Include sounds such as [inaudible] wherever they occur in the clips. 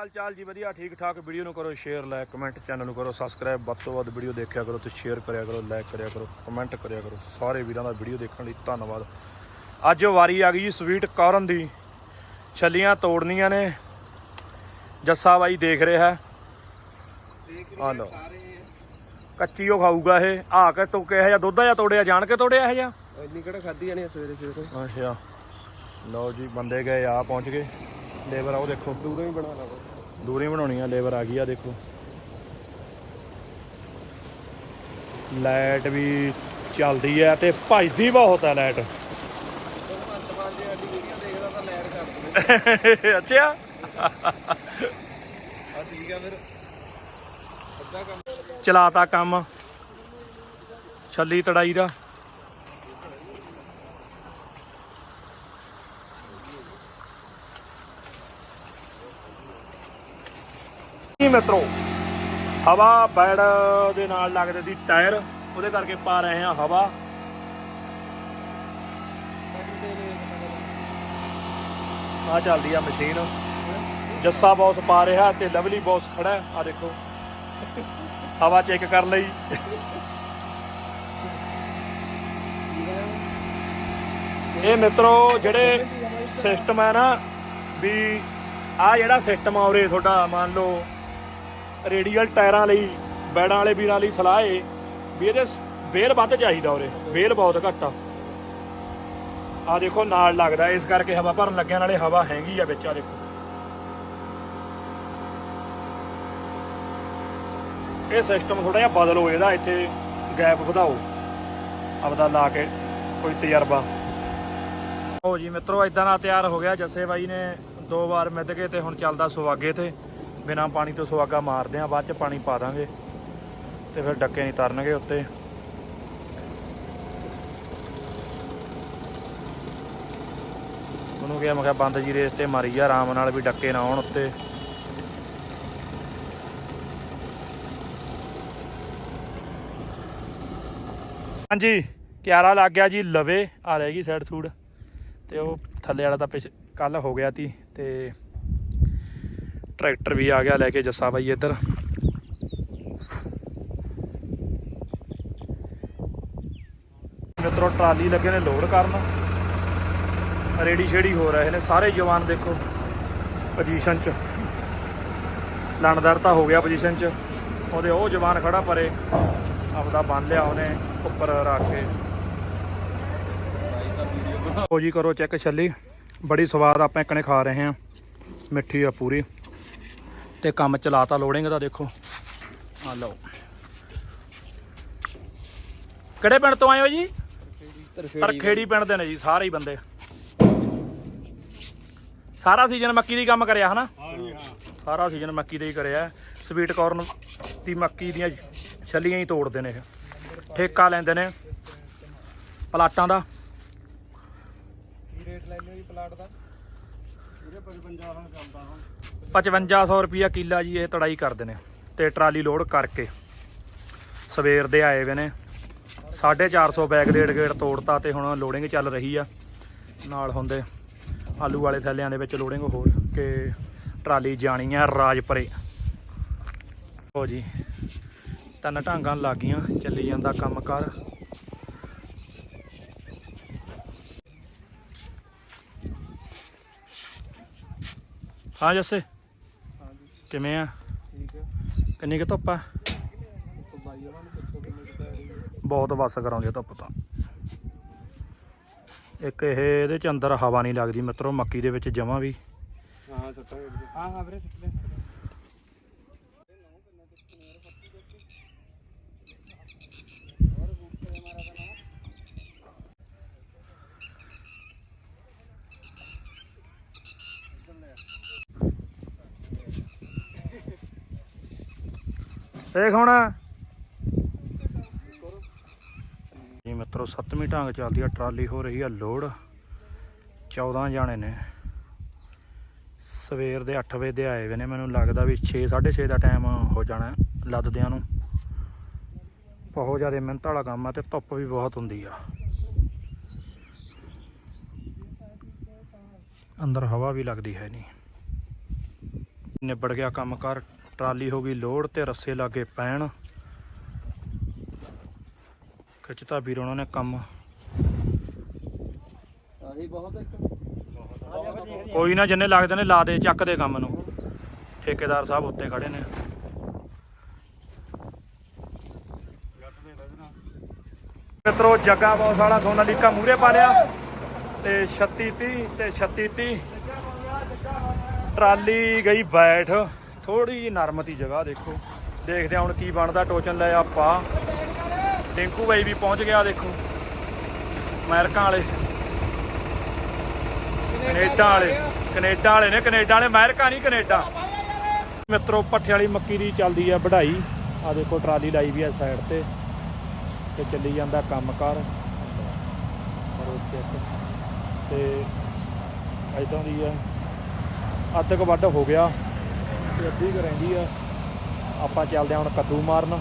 ਹਾਲ ਚਾਲ ਜੀ ਵਧੀਆ ਠੀਕ ਠਾਕ ਵੀਡੀਓ ਨੂੰ ਕਰੋ ਸ਼ੇਅਰ ਲਾਈਕ ਕਮੈਂਟ ਚੈਨਲ ਨੂੰ ਕਰੋ ਸਬਸਕ੍ਰਾਈਬ ਵੱਧ ਤੋਂ ਵੱਧ ਵੀਡੀਓ ਦੇਖਿਆ ਕਰੋ ਤੇ ਸ਼ੇਅਰ ਕਰਿਆ ਕਰੋ ਲਾਈਕ ਕਰਿਆ ਕਰੋ ਕਮੈਂਟ ਕਰਿਆ ਕਰੋ। ਸਾਰੇ ਵੀਰਾਂ ਦਾ ਵੀਡੀਓ ਦੇਖਣ ਲਈ ਧੰਨਵਾਦ। ਅੱਜ ਵਾਰੀ ਆ ਗਈ ਜੀ ਸਵੀਟ ਕਾਰਨ ਦੀ। ਛੱਲੀਆਂ ਤੋੜਨੀਆਂ ਨੇ। ਜੱਸਾ ਬਾਈ ਦੇਖ ਰਿਹਾ। ਆ ਲਓ। ਕੱਚੀ ਉਹ ਖਾਊਗਾ ਇਹ। ਆ ਕੇ ਤੂੰ ਕਿਹਾ ਜਾਂ ਦੁੱਧ ਜਾਂ ਤੋੜਿਆ ਜਾਣ ਕੇ ਤੋੜਿਆ ਇਹ ਜਾਂ ਇੰਨੀ ਕਿਹੜਾ ਖਾਧੀ ਜਾਣੀ ਸਵੇਰੇ ਸਵੇਰੇ ਅੱਛਾ। ਲਓ ਜੀ ਬੰਦੇ ਗਏ ਆ ਪਹੁੰਚ ਗਏ। ਲੇਬਰ ਆ ਉਹ ਦੇਖੋ। ਦੂਰੋਂ ਹੀ ਬਣਾ ਲਾ ਦੂਰੀ ਬਣਾਉਣੀ ਆ ਲੇਬਰ ਆ ਗਈ ਆ ਦੇਖੋ। ਲਾਈਟ ਵੀ ਚੱਲਦੀ ਹੈ ਤੇ ਭੱਜਦੀ ਬਹੁਤ ਹੈ ਲਾਈਟ। [laughs] ਅੱਛਾ। ਆ ਠੀਕ ਆ ਫਿਰ ਅੱਧਾ ਕੰਮ ਚਲਾਤਾ ਕੰਮ। ਛੱਲੀ ਤੜਾਈ ਦਾ। ਮਿੱਤਰੋ, ਹਵਾ ਬੈੜ ਦੇ ਨਾਲ ਲੱਗਦੇ ਸੀ ਟਾਇਰ, ਉਹਦੇ ਕਰਕੇ ਪਾ ਰਹੇ ਹਾਂ ਹਵਾ। ਆ ਚੱਲਦੀ ਆ ਮਸ਼ੀਨ। ਜੱਸਾ ਬੌਸ ਪਾ ਰਿਹਾ ਤੇ ਲਵਲੀ ਬੌਸ ਖੜਾ, ਆ ਦੇਖੋ। ਹਵਾ ਚੈੱਕ ਕਰ ਲਈ। ਇਹ ਮਿੱਤਰੋ, ਜਿਹੜੇ ਸਿਸਟਮ ਹੈ ਨਾ, ਵੀ ਆ ਜਿਹੜਾ ਸਿਸਟਮ ਆ ਉਰੇ ਤੁਹਾਡਾ, ਮੰਨ ਲਓ ਰੇਡੀਅਲ ਟਾਇਰਾਂ ਲਈ, ਬੈੜਾਂ ਵਾਲੇ ਵੀਰਾਂ ਲਈ ਸਲਾਹ ਏ ਵੀ ਇਹਦੇ ਵੇਲ ਵੱਧ ਚਾਹੀਦਾ ਉਰੇ, ਵੇਲ ਬਹੁਤ ਘੱਟ ਆ। ਆ ਦੇਖੋ, ਨਾਲ ਲੱਗਦਾ ਇਸ ਕਰਕੇ ਹਵਾ ਭਰਨ ਲੱਗਿਆ ਨਾਲੇ ਹਵਾ ਹੈਗੀ ਆ ਵਿੱਚ ਆ ਦੇਖੋ। ਇਹ ਸਿਸਟਮ ਥੋੜਾ ਜਿਹਾ ਬਦਲੋ ਇਹਦਾ ਇੱਥੇ ਗੈਪ ਵਧਾਓ। ਆਪਦਾ ਲਾ ਕੇ ਕੋਈ ਤਜਰਬਾ। ਹੋ ਜੀ, ਮਿੱਤਰੋ ਇਦਾਂ ਦਾ ਤਿਆਰ ਹੋ ਗਿਆ, ਜੱਸੇ ਬਾਈ ਨੇ ਦੋ ਵਾਰ ਮਿੱਧ ਕੇ ਤੇ ਹੁਣ ਚੱਲਦਾ ਸੁਹਾਗੇ ਤੇ। ਬਿਨਾ ਪਾਣੀ ਤੋਂ ਸੁਆਗਾ ਮਾਰਦੇ ਆ, ਬਾਅਦ ਚ ਪਾਣੀ ਪਾ ਦਾਂਗੇ ਤੇ ਫਿਰ ਡੱਕੇ ਨਹੀਂ ਤਰਨਗੇ ਉੱਤੇ। ਉਹਨੂੰ ਕਿਹਾ, ਮੈਂ ਕਿਹਾ, ਬੰਦ ਜੀ ਰੇਸ ਤੇ ਮਾਰੀ ਜਾ ਆਰਾਮ ਨਾਲ ਵੀ ਡੱਕੇ ਨਾ ਆਉਣ ਉੱਤੇ। ਹਾਂਜੀ, ਕਿਆਰਾ ਲੱਗ ਗਿਆ ਜੀ ਲਵੇ, ਆ ਰਹਿ ਗਈ ਸਾਈਡ ਸੂਡ ਤੇ ਉਹ ਥੱਲੇ ਵਾਲਾ ਤਾਂ ਪਿਛ ਕੱਲ ਹੋ ਗਿਆ ਤੀ, ਤੇ ਟਰੈਕਟਰ ਵੀ ਆ ਗਿਆ ਲੈ ਕੇ ਜੱਸਾ ਬਾਈ ਇੱਧਰ। ਮਿੱਤਰੋ, ਟਰਾਲੀ ਲੱਗੇ ਨੇ ਲੋਡ ਕਰਨ। ਰੇਡੀ ਛੇੜੀ ਹੋ ਰਹੇ ਨੇ। ਸਾਰੇ ਜਵਾਨ ਦੇਖੋ ਪੋਜੀਸ਼ਨ 'ਚ। ਲਣਦਰ ਤਾਂ ਹੋ ਗਿਆ ਪੋਜੀਸ਼ਨ 'ਚ। ਉਹਦੇ ਉਹ ਜਵਾਨ ਖੜਾ ਪਰੇ। ਆਪਦਾ ਬੰਨ ਲਿਆ ਉਹਨੇ ਉੱਪਰ ਰੱਖ ਕੇ। ਉਹ ਜੀ, ਕਰੋ ਚੈੱਕ ਛੱਲੀ। ਬੜੀ ਸਵਾਦ ਆਪਾਂ ਇੱਕ ਨੇ ਖਾ ਰਹੇ ਹਾਂ। ਮਿੱਠੀ ਆ ਪੂਰੀ। ਤੇ ਕੰਮ ਚਲਾਤਾ ਲੋਡਿੰਗ ਦਾ ਦੇਖੋ। ਆ ਲਓ। ਕਿਹੜੇ ਪਿੰਡ ਤੋਂ ਆਏ ਹੋ ਜੀ? ਤਰਖੇੜੀ ਪਿੰਡ ਦੇ ਨੇ ਜੀ ਸਾਰੇ ਹੀ ਬੰਦੇ। ਸਾਰਾ ਸੀਜ਼ਨ ਮੱਕੀ ਦੀ ਕੰਮ ਕਰਿਆ ਹਨਾ? ਸਾਰਾ ਸੀਜ਼ਨ ਮੱਕੀ ਦਾ ਹੀ ਕਰਿਆ। ਸਵੀਟ ਕਾਰਨ ਦੀ ਮੱਕੀ ਦੀਆਂ ਛੱਲੀਆਂ ਹੀ ਤੋੜਦੇ ਨੇ ਇਹ। ਠੇਕਾ ਲੈਂਦੇ ਨੇ। ਪਲਾਟਾਂ ਦਾ। ਕੀ ਰੇਟ ਲੈਂਦੇ ਜੀ ਪਲਾਟ ਦਾ ਇਹਦੇ 55 ਹੁਣ ਚੱਲਦਾ ਹੁਣ 5500 ਰੁਪਿਆ ਕਿੱਲਾ ਜੀ ਇਹ ਤੜਾਈ ਕਰਦੇ ਨੇ ਤੇ ਟਰਾਲੀ ਲੋਡ ਕਰਕੇ। ਸਵੇਰ ਦੇ ਆਏ ਵੇ ਨੇ 450 ਬੈਗ ਡੇਢ ਗੇੜ ਤੋੜਤਾ ਤੇ ਹੁਣ ਲੋਡਿੰਗ ਚੱਲ ਰਹੀ ਆ। ਨਾਲ ਹੁੰਦੇ ਆਲੂ ਵਾਲੇ ਥੈਲਿਆਂ ਦੇ ਵਿੱਚ ਲੋਡਿੰਗ ਹੋ ਕੇ ਟਰਾਲੀ ਜਾਣੀ ਆ ਰਾਜਪਰੇ। ਹੋ ਜੀ, ਤਿੰਨ ਢਾਂਗਾਂ ਲੱਗੀਆਂ, ਚੱਲੀ ਜਾਂਦਾ ਕੰਮ ਹਾਂ ਜੱਸੇ। ਹਾਂਜੀ ਕਿਵੇਂ ਆ? ਠੀਕ ਕਿੰਨੀ ਕੁ ਧੁੱਪ ਆ? ਉਹ ਬਾਈ ਉਹਨਾਂ ਨੂੰ ਪੁੱਛੋ ਕਿੰਨੇ ਕੁ ਪੈ ਰਹੀ ਹੈ ਬਹੁਤ ਵਸ ਕਰਾਉਂਦੀ ਆ ਧੁੱਪ ਤਾਂ। ਇੱਕ ਇਹ ਇਹਦੇ ਚ ਅੰਦਰ ਹਵਾ ਨਹੀਂ ਲੱਗਦੀ ਮਿੱਤਰੋ ਮੱਕੀ ਦੇ ਵਿੱਚ ਜਮਾ ਵੀ। ਹਾਂ ਸੱਟਾਂਗੇ ਹਾਂ ਹਾਂ ਵੀਰੇ ਸੱਟ ਦੇਖ ਹੁਣ। ਜੀ ਮਿੱਤਰੋ, ਸੱਤਵੀਂ ਢੰਗ ਚੱਲਦੀ ਆ, ਟਰਾਲੀ ਹੋ ਰਹੀ ਆ ਲੋਡ। 14 ਜਾਣੇ ਨੇ। ਸਵੇਰ ਦੇ 8 ਵਜੇ ਦੇ ਆਏ ਵੇ ਨੇ, ਮੈਨੂੰ ਲੱਗਦਾ ਵੀ 6 6:30 ਦਾ ਟਾਈਮ ਹੋ ਜਾਣਾ ਲੱਦਦਿਆਂ ਨੂੰ। ਬਹੁਤ ਜ਼ਿਆਦਾ ਮਿਹਨਤ ਵਾਲਾ ਕੰਮ ਆ ਤੇ ਧੁੱਪ ਵੀ ਬਹੁਤ ਹੁੰਦੀ ਆ। ਅੰਦਰ ਹਵਾ ਵੀ ਲੱਗਦੀ ਹੈ ਨਹੀਂ। ਨਿਬੜ ਗਿਆ ਕੰਮ ਕਰ। ਟਰਾਲੀ ਹੋ ਗਈ ਲੋਡ ਤੇ ਰੱਸੇ ਲਾਗੇ ਪੈਣ। ਖਿੱਚਤਾ ਵੀਰ ਉਹਨਾਂ ਨੇ ਕੰਮ। ਆਹੀ ਬਹੁਤ ਇੱਕ। ਕੋਈ ਨਾ ਜਿੰਨੇ ਲੱਗਦੇ ਨੇ ਲਾ ਦੇ ਚੱਕ ਦੇ ਕੰਮ ਨੂੰ। ਠੇਕੇਦਾਰ ਸਾਹਿਬ ਉੱਤੇ ਖੜੇ ਨੇ। ਮਿੱਤਰੋ ਜੱਗਾ ਬੌਸ ਵਾਲਾ ਸੋਨਾਲੀਕਾ ਮੂਰੇ ਪਾ ਲਿਆ। ਤੇ 36 30 ਤੇ 36 30 ਟਰਾਲੀ ਗਈ ਬੈਠ। ਥੋੜੀ ਜਿਹੀ ਨਰਮਤੀ ਜਗ੍ਹਾ ਦੇਖੋ। ਦੇਖਦੇ ਹਾਂ ਹੁਣ ਕੀ ਬਣਦਾ। ਟੋਚਨ ਲੈ ਆਪਾਂ। ਟਿੰਕੂ ਬਾਈ ਵੀ ਪਹੁੰਚ ਗਿਆ, ਦੇਖੋ। ਅਮਰੀਕਾ ਵਾਲੇ। ਕੈਨੇਡਾ ਵਾਲੇ। ਕੈਨੇਡਾ ਵਾਲੇ ਨੇ, ਕੈਨੇਡਾ ਵਾਲੇ। ਅਮਰੀਕਾ ਨਹੀਂ, ਕੈਨੇਡਾ। ਮਿੱਤਰੋ, ਪੱਠੇ ਵਾਲੀ ਮੱਕੀ ਦੀ ਚੱਲਦੀ ਆ ਵਢਾਈ। ਆ ਦੇਖੋ, ਟਰਾਲੀ ਲਾਈ ਵੀ ਆ ਸਾਈਡ ਤੇ। ਤੇ ਚੱਲੀ ਜਾਂਦਾ ਕੰਮ ਕਾਰ ਤੇ ਐਦਾਂ ਦੀ ਆ। ਅੱਧ ਕੁ ਵੱਢ ਹੋ ਗਿਆ। ਤੇ ਕੁ ਰਹਿੰਦੀ ਆ। ਆਪਾਂ ਚੱਲਦੇ ਹਾਂ ਹੁਣ ਕੱਦੂ ਮਾਰਨ।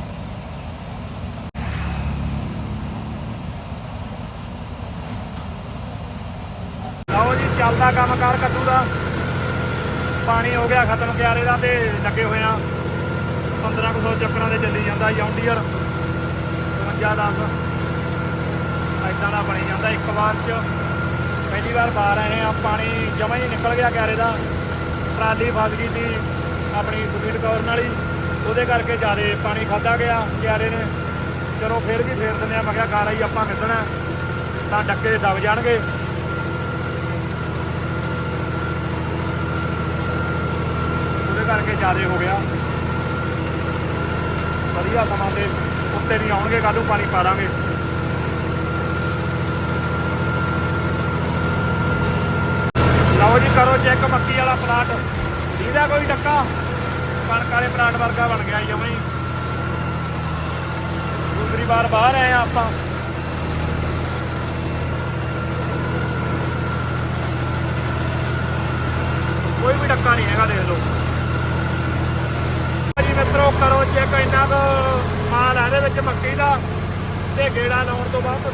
ਲਓ ਜੀ, ਚੱਲਦਾ ਕੰਮ ਕਾਰ ਕੱਦੂ ਦਾ। ਪਾਣੀ ਹੋ ਗਿਆ ਖਤਮ ਕਿਆਰੇ ਦਾ ਤੇ ਲੱਗੇ ਹੋਏ ਆ। 1500 ਚੱਕਰਾਂ ਦੇ ਚੱਲੀ ਜਾਂਦਾ ਜੌਂਡੀਅਰ 52 10 ਐਦਾਂ ਦਾ ਬਣੀ ਜਾਂਦਾ ਇੱਕ ਵਾਰ ਚ। ਪਹਿਲੀ ਵਾਰ ਬਾਹਰ ਆਏ ਆ, ਪਾਣੀ ਜਮਾ ਹੀ ਨਿਕਲ ਗਿਆ ਕਿਆਰੇ ਦਾ। ਟਰਾਲੀ ਫਸ ਗਈ ਸੀ। ਆਪਣੀ ਸਪੀਡ ਨਾਲ ਹੀ। ਉਹਦੇ ਕਰਕੇ ਜਿਆਦੇ ਪਾਣੀ ਖਾਦਾ ਗਿਆ ਕਿਆਰੇ ਨੇ। ਚਲੋ ਫੇਰ ਵੀ ਫੇਰ ਦਿੰਦੇ ਆ, ਮੈਂ ਕਿਹਾ ਗਾਰਾ ਹੀ ਆਪਾਂ ਮਿੱਧਣਾ ਤਾਂ ਡੱਕੇ ਦਬ ਜਾਣਗੇ। ਉਹਦੇ ਕਰਕੇ ਜ਼ਿਆਦੇ ਹੋ ਗਿਆ। ਵਧੀਆ ਸਮਾਂ ਤੇ ਉੱਤੇ ਨਹੀਂ ਆਉਣਗੇ ਕੱਲ੍ਹ ਨੂੰ ਪਾਣੀ ਪਾ ਦਾਂਗੇ। ਲਓ ਜੀ, ਕਰੋ ਚੈੱਕ ਮੱਕੀ ਵਾਲਾ ਪਲਾਟ। ਇਹਦਾ ਕੋਈ ਡੱਕਾ। ਕਣਕ ਵਾਲੇ ਪਲਾਟ ਵਰਗਾ ਬਣ ਗਿਆ ਜਮਈ ਦੂਸਰੀ ਵਾਰ ਬਾਹਰ ਆਏ ਆ ਆਪਾਂ। ਕੋਈ ਵੀ ਡੱਕਾ ਨਹੀਂ ਹੈਗਾ, ਦੇਖ ਲਓ। ਜੀ ਮਿੱਤਰੋ, ਕਰੋ ਚੈੱਕ ਇੰਨਾ ਕੁ ਮਾਲ ਆ ਇਹਦੇ ਵਿੱਚ ਮੱਕੀ ਦਾ ਤੇ ਗੇੜਾ ਲਾਉਣ ਤੋਂ ਬਾਅਦ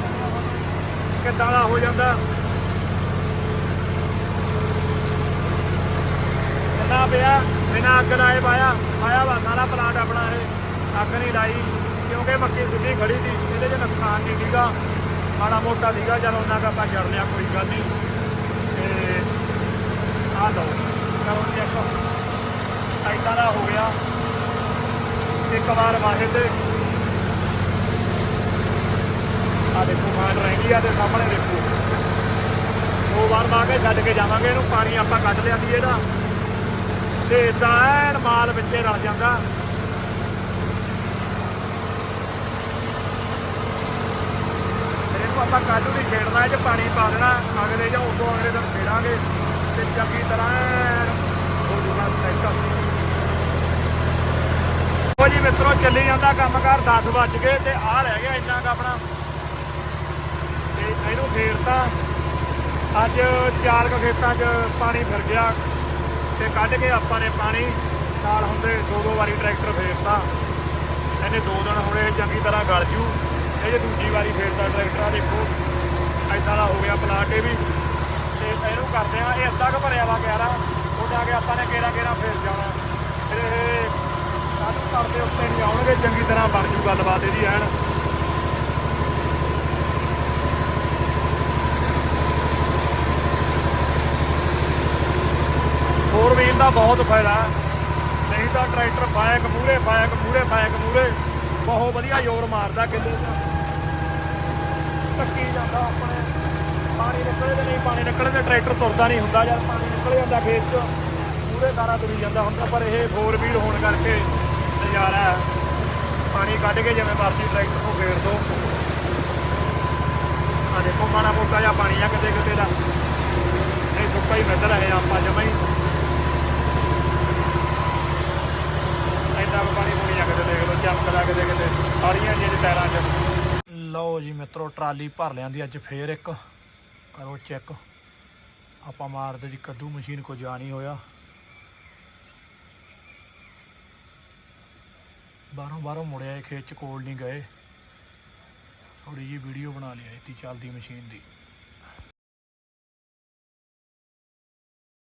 ਕਿੱਦਾਂ ਦਾ ਹੋ ਜਾਂਦਾ। ਕਿੰਨਾ ਪਿਆ? ਬਿਨਾਂ ਅੱਗ ਲਾਏ ਪਾਇਆ ਆਇਆ ਵਾ, ਸਾਰਾ ਪਲਾਂਟ ਆਪਣਾ ਇਹ, ਅੱਗ ਨਹੀਂ ਲਾਈ, ਕਿਉਂਕਿ ਮੱਕੀ ਸਿੱਧੀ ਖੜੀ ਸੀ, ਇਹਦੇ 'ਚ ਨੁਕਸਾਨ ਨਹੀਂ ਸੀਗਾ, ਮਾੜਾ ਮੋਟਾ ਸੀਗਾ, ਚਲ ਉਹਨਾਂ ਦਾ ਆਪਾਂ ਜੜ ਲਿਆ, ਕੋਈ ਗੱਲ ਨਹੀਂ। ਤੇ ਆ ਲਓ ਕਰੋ ਚੈੱਕ ਐਦਾਂ ਦਾ ਹੋ ਗਿਆ। ਇੱਕ ਵਾਰ ਵਾਹੇ ਤੇ ਆ ਦੇਖੋ ਮਾਰ ਰਹਿੰਦੀ ਆ ਤੇ ਸਾਹਮਣੇ ਦੇਖੋ। ਦੋ ਵਾਰ ਲਾ ਕੇ ਛੱਡ ਕੇ ਜਾਵਾਂਗੇ, ਇਹਨੂੰ ਪਾਣੀ ਆਪਾਂ ਕੱਢ ਲਿਆ ਸੀ ਇਹਦਾ। ਤੇ ਇਦਾਂ ਐਨ ਮਾਲ ਵਿੱਚੇ ਰਲ ਜਾਂਦਾ। ਫਿਰ ਇਹਨੂੰ ਆਪਾਂ ਕੱਢੂ ਨਹੀਂ ਖੇਡਣਾ ਇਹ 'ਚ ਪਾਣੀ ਪਾ ਦੇਣਾ, ਅਗਲੇ ਜਾਂ ਉਦੋਂ ਅਗਲੇ ਦਿਨ ਖੇਡਾਂਗੇ। ਤੇ ਚੰਗੀ ਤਰ੍ਹਾਂ ਹੋ ਜੂਗਾ ਸੈੱਟ ਉਹ ਜੀ ਮਿੱਤਰੋ, ਚੱਲੀ ਜਾਂਦਾ ਕੰਮ ਕੰਮਕਾਰ 10 ਵੱਜ ਗਏ ਤੇ ਆਹ ਰਹਿ ਗਿਆ ਇੰਨਾ ਕੁ ਆਪਣਾ। ਤੇ ਇਹਨੂੰ ਫੇਰਤਾ ਅੱਜ ਚਾਰ ਕੁ ਖੇਤਾਂ 'ਚ ਪਾਣੀ ਫਿਰ ਗਿਆ। ਤੇ ਕੱਢ ਕੇ ਆਪਾਂ ਨੇ ਪਾਣੀ ਨਾਲ ਹੁੰਦੇ ਦੋ ਦੋ ਵਾਰੀ ਟਰੈਕਟਰ ਫੇਰਤਾ। ਇਹਨੇ ਦੋ ਦਿਨ ਹੋਣੇ ਚੰਗੀ ਤਰ੍ਹਾਂ ਗਲ ਜੂ। ਇਹ ਜੇ ਦੂਜੀ ਵਾਰੀ ਫੇਰਤਾ ਟਰੈਕਟਰ ਆ ਦੇਖੋ ਐਦਾਂ ਦਾ ਹੋ ਗਿਆ ਪਲਾਟ ਇਹ ਵੀ। ਤੇ ਇਹਨੂੰ ਕਰਦੇ ਆ ਇਹ ਅੱਧਾ ਕੁ ਭਰਿਆ ਵਾ ਗਿਆਰਾ ਉਹ ਜਾ ਕੇ ਆਪਾਂ ਨੇ ਕੇਰਾ ਕੇਰਾ ਫੇਰ ਜਾਣਾ। ਫਿਰ ਇਹ ਕੱਢ ਕਰਦੇ ਉੱਤੇ ਨਹੀਂ ਆਉਣਗੇ, ਚੰਗੀ ਤਰ੍ਹਾਂ ਬਣ ਜੂ ਗੱਲਬਾਤ ਇਹਦੀ, ਐਨ। ਫੋਰ ਦਾ ਬਹੁਤ ਫਾਇਦਾ ਹੈ। ਨਹੀਂ ਤਾਂ ਟਰੈਕਟਰ ਫਾਇਕ ਮੂਰੇ ਫਾਇਕ ਮੂਰੇ ਫਾਇਕ ਮੂਰੇ ਬਹੁਤ ਵਧੀਆ ਜ਼ੋਰ ਮਾਰਦਾ ਕਿੱਲੇ ਦਾ। ਟੱਕੀ ਜਾਂਦਾ ਆਪਣੇ। ਪਾਣੀ ਨਿਕਲਦੇ ਨਹੀਂ, ਪਾਣੀ ਨਿਕਲਦੇ, ਟਰੈਕਟਰ ਤੁਰਦਾ ਨਹੀਂ ਹੁੰਦਾ। ਯਾਰ ਪਾਣੀ ਨਿਕਲ ਜਾਂਦਾ ਖੇਤ 'ਚ ਪੂਰੇ ਕਾਰਾ ਤੁਰੀ ਜਾਂਦਾ ਹੁੰਦਾ। ਪਰ ਇਹ ਫੋਰ ਵੀਲ ਹੋਣ ਕਰਕੇ ਨਜ਼ਾਰਾ ਹੈ। ਪਾਣੀ ਕੱਢ ਕੇ ਜਿਵੇਂ ਮਰਜ਼ੀ ਟਰੈਕਟਰ ਨੂੰ ਫੇਰ ਦੋ। ਆ ਦੇਖੋ, ਮਾੜਾ ਮੋਟਾ ਜਿਹਾ ਪਾਣੀ ਆ ਕਿਤੇ ਕਿਤੇ ਦਾ। ਇਹ ਸੁੱਕਾ ਹੀ ਮਿੱਧ ਰਹੇ ਆ ਆਪਾਂ ਜਮਾਂ ਹੀ ਐਦਾਂ ਪਾਣੀ ਪੂਣੀ ਆ ਕਿਤੇ ਦੇਖ ਲਓ ਚਮਕਦਾ ਕਿਤੇ ਕਿਤੇ। ਸਾਰੀਆਂ ਜਿਹੜੇ ਟਾਇਰਾਂ 'ਚ। ਲਓ ਜੀ ਮਿੱਤਰੋ, ਟਰਾਲੀ ਭਰ ਲਿਆਂਦੀ, ਅੱਜ ਫੇਰ ਇੱਕ। ਕਰੋ ਚੈੱਕ। ਆਪਾਂ ਮਾਰਦੇ ਜੀ, ਕੱਦੂ ਮਸ਼ੀਨ ਕੋ ਜਾ ਨਹੀਂ ਹੋਇਆ। ਬਾਹਰੋਂ ਬਾਹਰੋਂ ਮੁੜਿਆ ਖੇਤ ਚ, ਕੋਲ ਨਹੀਂ ਗਏ। ਥੋੜੀ ਜੀ ਵੀਡੀਓ ਬਣਾ ਲਈ ਤੀ ਚੱਲਦੀ ਮਸ਼ੀਨ ਦੀ।